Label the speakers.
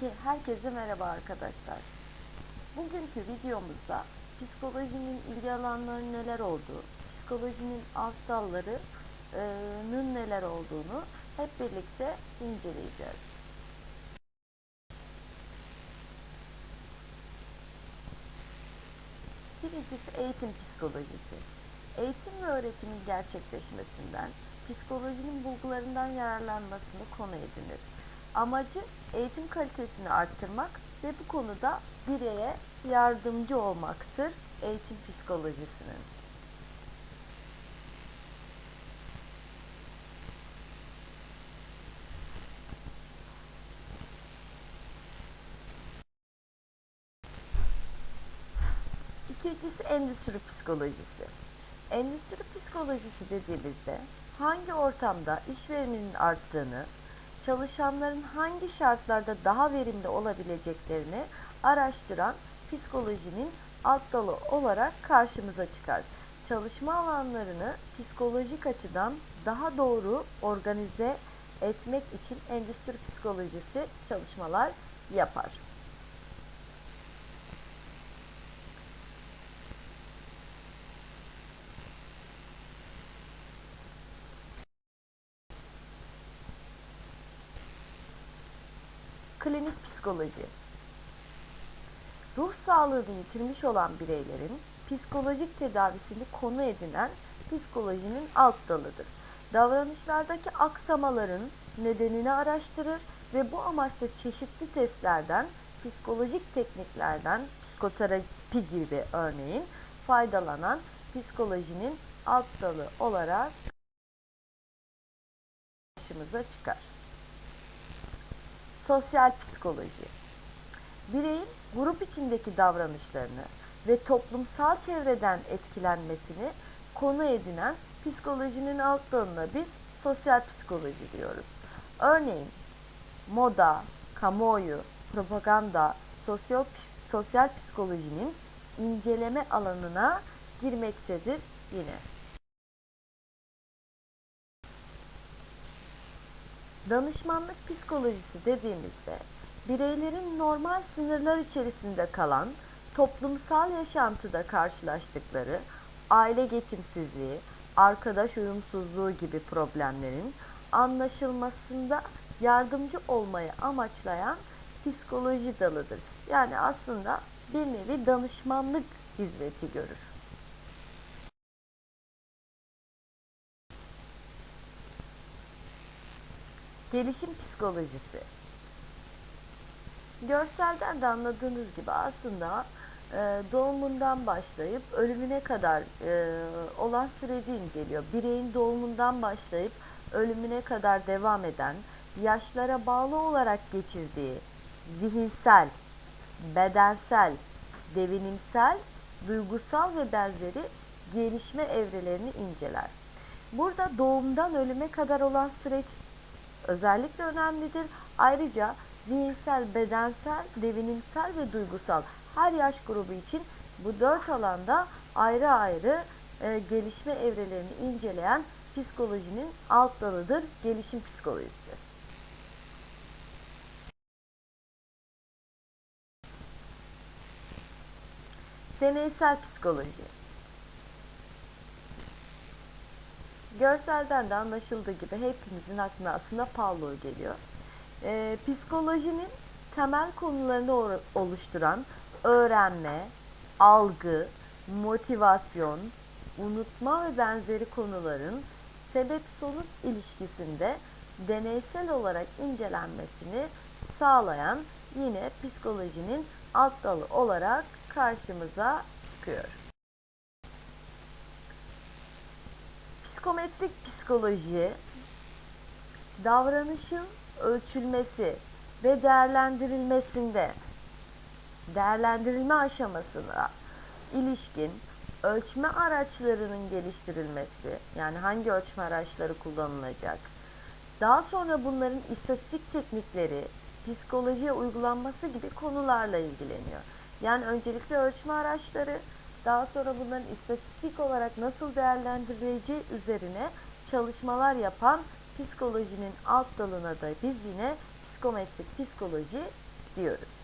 Speaker 1: Herke, herkese merhaba arkadaşlar. Bugünkü videomuzda psikolojinin ilgi alanları neler olduğu, psikolojinin alt dallarının neler olduğunu hep birlikte inceleyeceğiz. Birincisi eğitim psikolojisi. Eğitim ve öğretimin gerçekleşmesinden, psikolojinin bulgularından yararlanmasını konu edinir. Amacı eğitim kalitesini arttırmak ve bu konuda bireye yardımcı olmaktır eğitim psikolojisinin. İkincisi endüstri psikolojisi. Endüstri psikolojisi dediğimizde hangi ortamda iş veriminin arttığını, çalışanların hangi şartlarda daha verimli olabileceklerini araştıran psikolojinin alt dalı olarak karşımıza çıkar. Çalışma alanlarını psikolojik açıdan daha doğru organize etmek için endüstri psikolojisi çalışmalar yapar. Klinik psikoloji. Ruh sağlığını yitirmiş olan bireylerin psikolojik tedavisini konu edinen psikolojinin alt dalıdır. Davranışlardaki aksamaların nedenini araştırır ve bu amaçla çeşitli testlerden, psikolojik tekniklerden, psikoterapi gibi örneğin faydalanan psikolojinin alt dalı olarak karşımıza çıkar. Sosyal psikoloji. Bireyin grup içindeki davranışlarını ve toplumsal çevreden etkilenmesini konu edinen psikolojinin alt dalına biz sosyal psikoloji diyoruz. Örneğin moda, kamuoyu, propaganda, sosyal, sosyal psikolojinin inceleme alanına girmektedir yine. Danışmanlık psikolojisi dediğimizde bireylerin normal sınırlar içerisinde kalan toplumsal yaşantıda karşılaştıkları aile geçimsizliği, arkadaş uyumsuzluğu gibi problemlerin anlaşılmasında yardımcı olmayı amaçlayan psikoloji dalıdır. Yani aslında bir nevi danışmanlık hizmeti görür. Gelişim psikolojisi. Görselden de anladığınız gibi aslında e, doğumundan başlayıp ölümüne kadar e, olan süreci inceliyor. Bireyin doğumundan başlayıp ölümüne kadar devam eden, yaşlara bağlı olarak geçirdiği zihinsel, bedensel, devinimsel, duygusal ve benzeri gelişme evrelerini inceler. Burada doğumdan ölüme kadar olan süreç özellikle önemlidir. Ayrıca zihinsel, bedensel, devinimsel ve duygusal her yaş grubu için bu dört alanda ayrı ayrı e, gelişme evrelerini inceleyen psikolojinin alt dalıdır gelişim psikolojisi. Deneysel psikoloji. Görselden de anlaşıldığı gibi hepimizin aklına aslında Pavlov geliyor. Ee, psikolojinin temel konularını oluşturan öğrenme, algı, motivasyon, unutma ve benzeri konuların sebep-sonuç ilişkisinde deneysel olarak incelenmesini sağlayan yine psikolojinin alt dalı olarak karşımıza çıkıyor. Psikometrik psikoloji davranışın ölçülmesi ve değerlendirilmesinde değerlendirilme aşamasına ilişkin ölçme araçlarının geliştirilmesi yani hangi ölçme araçları kullanılacak daha sonra bunların istatistik teknikleri psikolojiye uygulanması gibi konularla ilgileniyor. Yani öncelikle ölçme araçları daha sonra bunların istatistik olarak nasıl değerlendirileceği üzerine çalışmalar yapan psikolojinin alt dalına da biz yine psikometrik psikoloji diyoruz.